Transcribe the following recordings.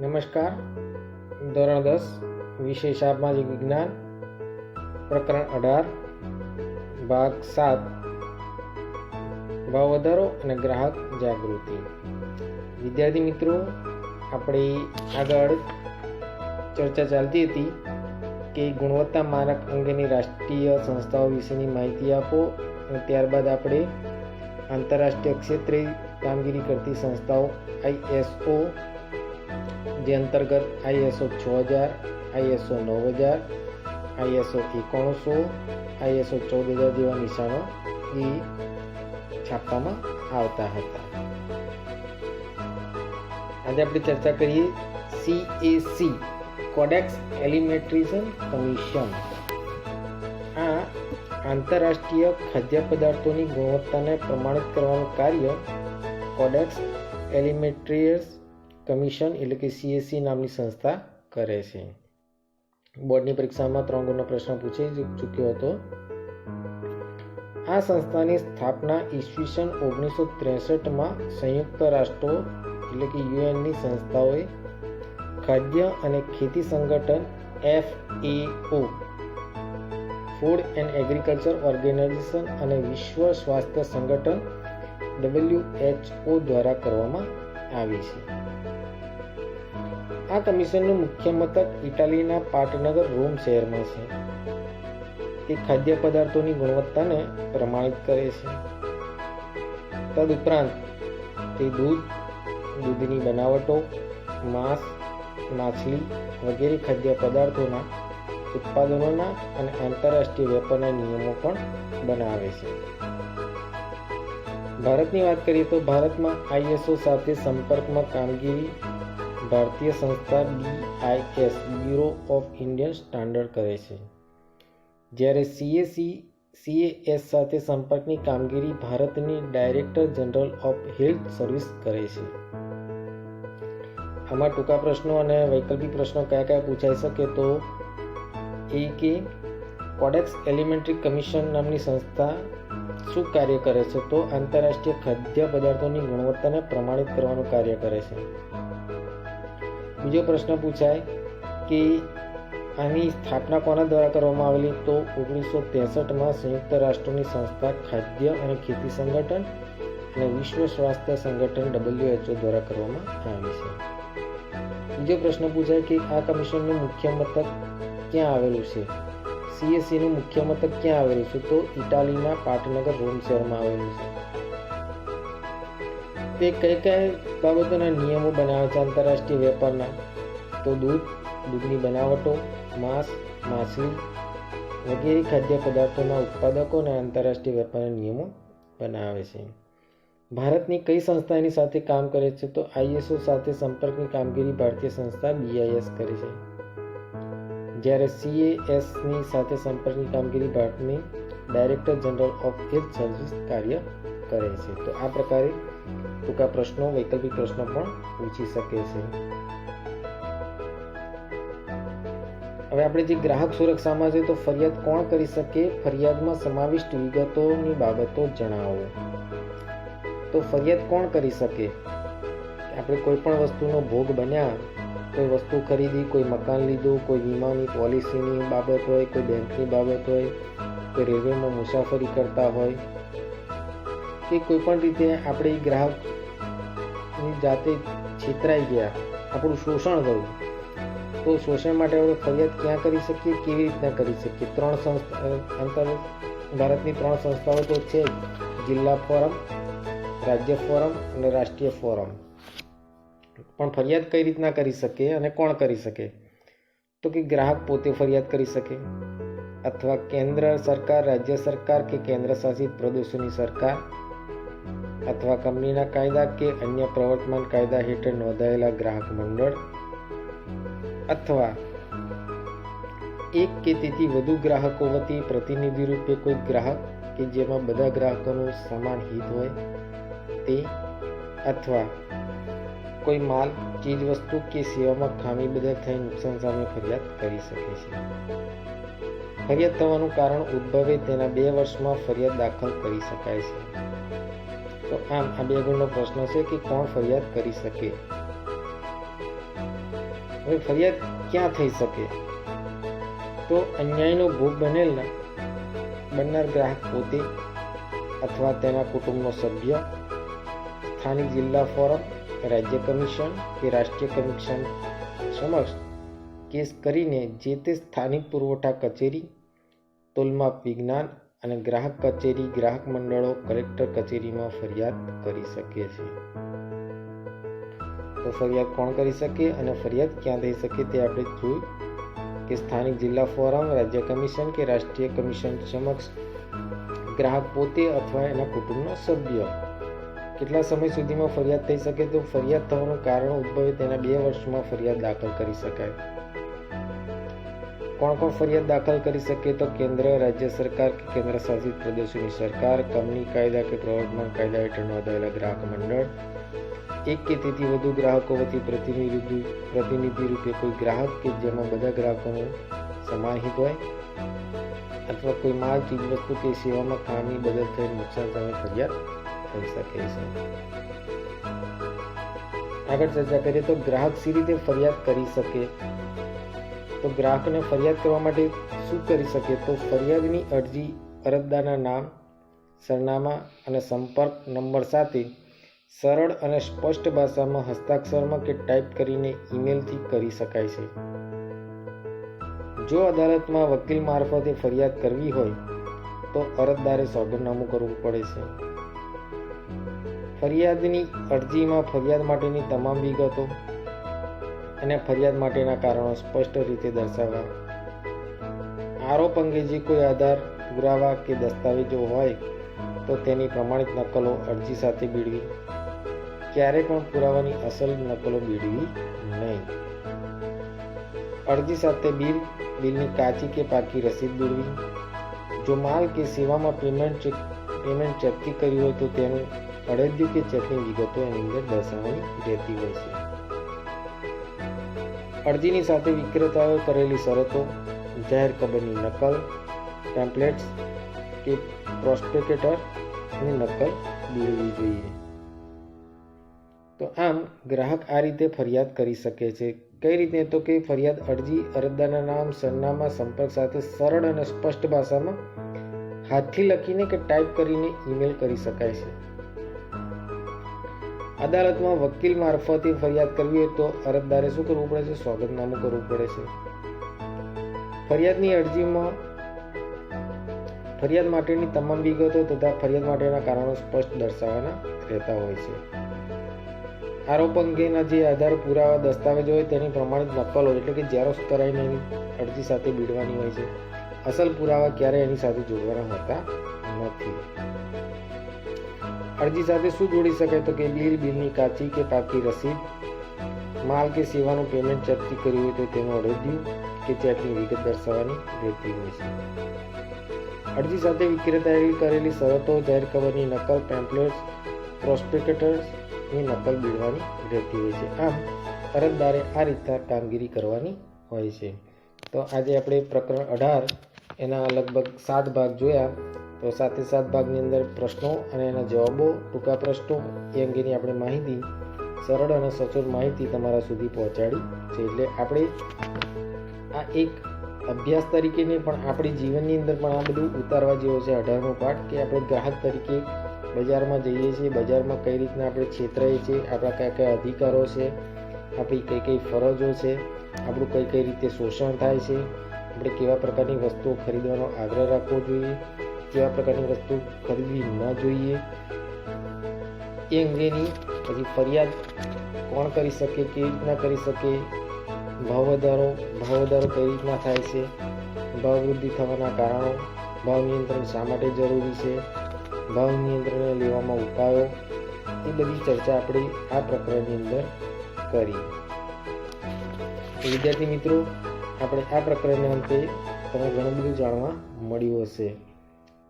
નમસ્કાર. ધોરણ દસ, વિષય સામાજિક વિજ્ઞાન, પ્રકરણ અઢાર, ભાગ સાત ભાવ વધારો અને ગ્રાહક જાગૃતિ. વિદ્યાર્થી મિત્રો, આપણી આગળ ચર્ચા ચાલતી હતી કે ગુણવત્તા માનક અંગેની રાષ્ટ્રીય સંસ્થાઓ વિશેની માહિતી આપો અને ત્યારબાદ આપણે આંતરરાષ્ટ્રીય ક્ષેત્રે કામગીરી કરતી સંસ્થાઓ આઈએસઓ જે અંતર્ગત આઈએસઓ છ હજાર આઈએસઓ નવ હજાર આઈએસઓ એકોણસો, આઈએસઓ ચૌદ હજાર જેવા નિશાનો એ છાપવામાં આવતા હતા. આજે આપણે ચર્ચા કરીએ સીએસી કોડેક્સ એલિમેન્ટ્રીઝન કમિશન આ આંતરરાષ્ટ્રીય ખાદ્ય પદાર્થોની ગુણવત્તાને પ્રમાણિત કરવાનું કાર્ય કોડેક્સ એલિમેન્ટ્રીયર્સ કમિશન એટલે કે સીએસસી નામની સંસ્થા કરે છે. બોર્ડની પરીક્ષામાં ત્રણ ગુણનો પ્રશ્ન પૂછી ચૂક્યો હતો. આ સંસ્થાની સ્થાપના ઈસવીસન ઓગણીસો ત્રેસઠમાં સંયુક્ત રાષ્ટ્રો એટલે કે યુએનની સંસ્થાઓએ ખાદ્ય અને ખેતી સંગઠન F O, food and agriculture organisation અને વિશ્વ સ્વાસ્થ્ય સંગઠન ડબલ્યુ એચઓ દ્વારા કરવામાં આવી છે. આ કમિશનનું મુખ્ય મથક ઇટાલીના પાટનગર રોમ શહેરમાં છે. તે ખાદ્ય પદાર્થોની ગુણવત્તાને પ્રમાણિત કરે છે. તદુપરાંત તે દૂધ, દૂધની બનાવટો, માંસ, માછલી વગેરે ખાદ્ય પદાર્થોના ઉત્પાદનોના અને આંતરરાષ્ટ્રીય વેપારના નિયમો પણ બનાવે છે. ભારતની વાત કરીએ તો ભારતમાં આઈએસઓ સાથે સંપર્કમાં કામગીરી ભારતીય સંસ્થા BIS bureau of Indian standard કરે છે. જ્યારે સીએસી સીએએસ સાથે સંપર્કની કામગીરી ભારતની director general of health service કરે છે. આમાં ટૂંકા પ્રશ્નો અને વૈકલ્પિક પ્રશ્નો કયા કયા પૂછાઈ શકે તો એ કે કોડેક્સ એલિમેન્ટરી કમિશન નામની સંસ્થા શું કાર્ય કરે છે તો આંતરરાષ્ટ્રીય ખાદ્ય પદાર્થોની ગુણવત્તાને પ્રમાણિત કરવાનું કાર્ય કરે છે. બીજો પ્રશ્ન પૂછાય કે આની સ્થાપના કોના દ્વારા કરવામાં આવેલી? તો ઓગણીસો ત્રેસઠમાં સંયુક્ત રાષ્ટ્રોની સંસ્થા ખાદ્ય અને ખેતી સંગઠન અને વિશ્વ સ્વાસ્થ્ય સંગઠન ડબલ્યુએચઓ દ્વારા કરવામાં આવી છે. બીજો પ્રશ્ન પૂછાય કે આ કમિશનનું મુખ્ય મથક ક્યાં આવેલું છે? સીએસસીનું મુખ્ય મથક ક્યાં આવેલું છે? તો ઇટાલીના પાટનગર રોમ શહેરમાં આવેલું છે. તે કઈ કઈ બાબતોના નિયમો બનાવે છે આંતરરાષ્ટ્રીય વેપારના? તો દૂધ, દૂધની બનાવટો, માંસ, માછલી વગેરે ખાદ્ય પદાર્થોના ઉત્પાદકો અને આંતરરાષ્ટ્રીય વેપારના નિયમો બનાવે છે. ભારતની કઈ સંસ્થા એની સાથે કામ કરે છે? તો આઈએસઓ સાથે સંપર્કની કામગીરી ભારતીય સંસ્થા બીઆઈએસ કરે છે. જ્યારે સીએએસની સાથે સંપર્કની કામગીરી ભારતની director general of health service કાર્ય કરે છે. તો આ પ્રકારે ટૂંકા પ્રશ્નો, વૈકલ્પિક પ્રશ્નો પણ પૂછી શકે છે હવે આપણે જે ગ્રાહક સુરક્ષામાં છે તો ફરિયાદ કોણ કરી શકે? ફરિયાદમાં સમાવિષ્ટ વિગતોની બાબતો જણાવો. તો ફરિયાદ કોણ કરી શકે? આપણે કોઈ પણ વસ્તુનો ભોગ બન્યા, કોઈ વસ્તુ ખરીદી, કોઈ મકાન લીધું, કોઈ વીમાની પોલિસીની બાબત હોય, કોઈ બેંકની બાબત હોય, કોઈ રેલવેમાં મુસાફરી કરતા હોય કે કોઈ પણ રીતે આપણે ગ્રાહકની જાતે છેતરાઈ ગયા, આપણું શોષણ થયું, તો શોષણ માટે આપણે ફરિયાદ ક્યાં કરી શકીએ, કેવી રીતના કરી શકીએ? ત્રણ સંસ્થા અંતર ભારતની ત્રણ સંસ્થાઓ તો છે જિલ્લા ફોરમ, રાજ્ય ફોરમ અને રાષ્ટ્રીય ફોરમ. પણ ફરિયાદ કઈ રીતના કરી શકે અને કોણ કરી શકે? તો કે ગ્રાહક પોતે ફરિયાદ કરી શકે? અથવા કેન્દ્ર સરકાર, રાજ્ય સરકાર કે કેન્દ્ર શાસિત પ્રદેશોની સરકાર? અથવા કંપનીના કાયદા કે અન્ય પ્રવર્તમાન કાયદા હેઠળ નોંધાયેલા ગ્રાહક મંડળ અથવા એક કે તેથી વધુ ગ્રાહકો વતી પ્રતિનિધિ રૂપે કોઈ ગ્રાહક કે જેમાં બધા ગ્રાહકોનું સમાન હિત હોય તે અથવા કોઈ માલ, ચીજ વસ્તુ કે સેવામાં ખામી બદલ થઈ નુકસાન સામે ફરિયાદ કરી શકે છે. ફરિયાદ થવાનું કારણ ઉદ્ભવે તેના બે વર્ષમાં ફરિયાદ દાખલ કરી શકાય છે. તો આમ આ બે ગુણનો પ્રશ્ન છે કે કોણ ફરિયાદ કરી શકે? હવે ફરિયાદ ક્યાં થઈ શકે? તો અન્યાયનો ભોગ બનેલ બનનાર ગ્રાહક પોતે અથવા તેના કુટુંબનો સભ્ય, સ્થાનિક જિલ્લા ફોરમ, રાજ્ય કમિશન કે રાષ્ટ્રીય કમિશન સમક્ષ કેસ કરીને જે તે સ્થાનિક પુરવઠા કચેરી, તોલમાપ વિજ્ઞાન અને ગ્રાહક કચેરી, ગ્રાહક મંડળો, કલેક્ટર કચેરીમાં ફરિયાદ કરી શકે છે. તો ફરિયાદ કોણ કરી શકે અને ફરિયાદ ક્યાં થઈ શકે તે આપણે જોયું કે સ્થાનિક જિલ્લા ફોરમ, રાજ્ય કમિશન કે રાષ્ટ્રીય કમિશન સમક્ષ ગ્રાહક પોતે અથવા એના કુટુંબનો સભ્ય કેટલા સમય સુધીમાં ફરિયાદ થઈ શકે તો ફરિયાદ થવાનું કારણ ઉદ્ભવે તેના બે વર્ષમાં ફરિયાદ દાખલ કરી શકાય. કોણ કોણ ફરિયાદ દાખલ કરી શકે તો કેન્દ્ર, રાજ્ય સરકાર કે કેન્દ્ર શાસિત પ્રદેશોની સરકાર, કંપની, કાયદા કે પ્રવર્તમાન કાયદા હેઠળ નોંધાયેલા ગ્રાહક મંડળ? એક કે તેથી વધુ ગ્રાહકો વતી પ્રતિનિધિ પ્રતિનિધિ રૂપે કોઈ ગ્રાહક કે જેમાં બધા ગ્રાહકોનો સમાહિત હોય? અથવા કોઈ માલ, ચીજવસ્તુ કે સેવામાં ખામી, બદલ થયેલ નુકસાન સામે ફરિયાદ થઈ શકે? છે આગળ ચર્ચા કરીએ તો ગ્રાહક સી રીતે ફરિયાદ કરી શકે? તો ગ્રાહકને ફરિયાદ કરવા માટે શું કરી શકે? તો ફરિયાદની અરજી, અરજદારના નામ, સરનામા અને સંપર્ક નંબર સાથે સરળ અને સ્પષ્ટ ભાષામાં હસ્તાક્ષરમાં કે ટાઈપ કરીને ઈમેલથી કરી શકાય છે. જો અદાલતમાં વકીલ મારફતે ફરિયાદ કરવી હોય, તો અરજદારે સોગંદનામું કરવું પડે છે. ફરિયાદની અરજીમાં ફરિયાદ માટેની તમામ વિગતો અને ફરિયાદ માટેના કારણો સ્પષ્ટ રીતે દર્શાવવા. આરોપ અંગે જે કોઈ આધાર, પુરાવા કે દસ્તાવેજો હોય, તો તેની પ્રમાણિત નકલો અરજી સાથે બીડવી. ક્યારે પણ પુરાવાની અસલ નકલો બીડવી નહીં. અરજી સાથે બિલ, બિલની કાચી કે પાકી રસીદ બીડવી જો માલ કે સેવામાં પેમેન્ટ ચેક, પેમેન્ટ ચેકથી કર્યું હોય તો તેનું અડદ્યું કે ચેકની વિગતો એની અંદર દર્શાવવાની રહેતી હોય છે. અરજીની સાથે વિક્રેતાઓએ કરેલી શરતો, જાહેર કબરની નકલ ટેમ્પલેટ્સ કે પ્રોસ્પેકેટરની નકલ મેળવવી જોઈએ. તો આમ ગ્રાહક આ રીતે ફરિયાદ કરી શકે છે. કઈ રીતે? તો કે ફરિયાદ અરજી અરજદારના નામ, સરનામા, સંપર્ક સાથે સરળ અને સ્પષ્ટ ભાષામાં હાથથી લખીને કે ટાઈપ કરીને ઈમેલ કરી શકાય છે. અદાલતમાં વકીલ મારફતે ફરિયાદ કરવી હોય તો અરજદારે શું કરવું પડે છે? સ્વાગતનામું કરવું પડે છે. ફરિયાદની અરજીમાં ફરિયાદ માટેની તમામ વિગતો તથા ફરિયાદ માટેના કારણો સ્પષ્ટ દર્શાવવાના રહેતા હોય છે. આરોપ અંગેના જે આધાર પુરાવા દસ્તાવેજો હોય તેની પ્રમાણિત નકલો, એટલે કે ઝેરોક્સ કરાવીને એની અરજી સાથે બીડવાની હોય છે. અસલ પુરાવા ક્યારે એની સાથે જોડવાના હોતા નથી. અરજી સાથે શું જોડી શકાય તો કે બિલ, બિલની કાચી કે પાકી રસીદ? માલ કે સેવાનું પેમેન્ટ ચેકથી કર્યું હોય તો તેનું અડધ્યું કે ચેકની વિગત દર્શાવવાની રહેતી હોય છે. અરજી સાથે વિક્રેતાએ કરેલી શરતો જાહેર ખબરની નકલ પેમ્પલેટ્સ પ્રોસ્પેક્ટર્સની નકલ બીડવાની રહેતી હોય છે. આમ, અરજદારે આ રીતના કામગીરી કરવાની હોય છે. તો આજે આપણે પ્રકરણ અઢાર, એના લગભગ સાત ભાગ જોયા. તો સાથે સાત ભાગની અંદર પ્રશ્નો અને એના જવાબો, ટૂંકા પ્રશ્નો, એ અંગેની આપણે માહિતી, સરળ અને સચોટ માહિતી તમારા સુધી પહોંચાડી છે. એટલે આપણે આ એક અભ્યાસ તરીકે નહીં પણ આપણી જીવનની અંદર પણ આ બધું ઉતારવા જેવો છે અઢારમો પાઠ કે આપણે ગ્રાહક તરીકે બજારમાં જઈએ છીએ. બજારમાં કઈ રીતના આપણે છેતરાઈએ છીએ આપણા કયા કયા અધિકારો છે, આપણી કઈ કઈ ફરજો છે, આપણું કઈ કઈ રીતે શોષણ થાય છે, આપણે કેવા પ્રકારની વસ્તુઓ ખરીદવાનો આગ્રહ રાખવો જોઈએ કેવા પ્રકારની વસ્તુ ખરીદવી ન જોઈએ એ અંગેની પછી ફરિયાદ કોણ કરી શકે કેવી રીતના કરી શકે ભાવ વધારો ભાવ વધારો કઈ રીતના થાય છે ભાવ વૃદ્ધિ થવાના કારણો ભાવ નિયંત્રણ શા માટે જરૂરી છે ભાવ નિયંત્રણને લેવામાં ઉપાયો એ બધી ચર્ચા આપણે આ પ્રકરણની અંદર કરી. વિદ્યાર્થી મિત્રો, આપણે આ પ્રકરણને અંતે તમને ઘણું બધું જાણવા મળ્યું હશે.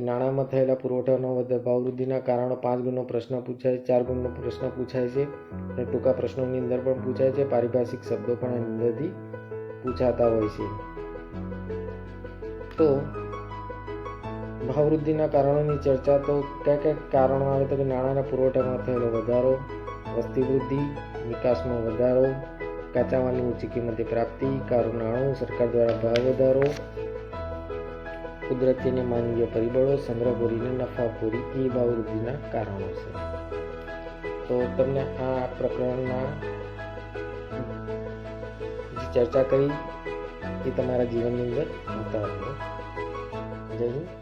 કે નાણાંમાં થયેલા પુરવઠાનો ભાવવૃદ્ધિના ભાવ કારણો પાંચ ગુણનો પ્રશ્ન પૂછાય, ચાર ગુણનો પ્રશ્ન પૂછાય છે અને ટૂંકા પ્રશ્નોની અંદર પણ પૂછાય છે. પારિભાષિક શબ્દો પણ એની અંદરથી પૂછાતા હોય છે. તો ભાવવૃદ્ધિના કારણોની ચર્ચા તો કયા કયા કારણો આવે તો કે નાણાંના પુરવઠામાં થયેલો વધારો, વસ્તી વૃદ્ધિ નિકાસમાં વધારો કાચા માલની ઊંચી કિંમતે પ્રાપ્તિ, કારું નાણું, સરકાર દ્વારા ભાવ વધારો કુદરતી અને માનવીય પરિબળો સંગ્રહખોરી અને નફાખોરી એ ભાવ વૃદ્ધિના કારણો છે. તો તમને આ પ્રકરણના ચર્ચા કરી, એ તમારા જીવનની અંદર ઉતારો જય હિન્દ.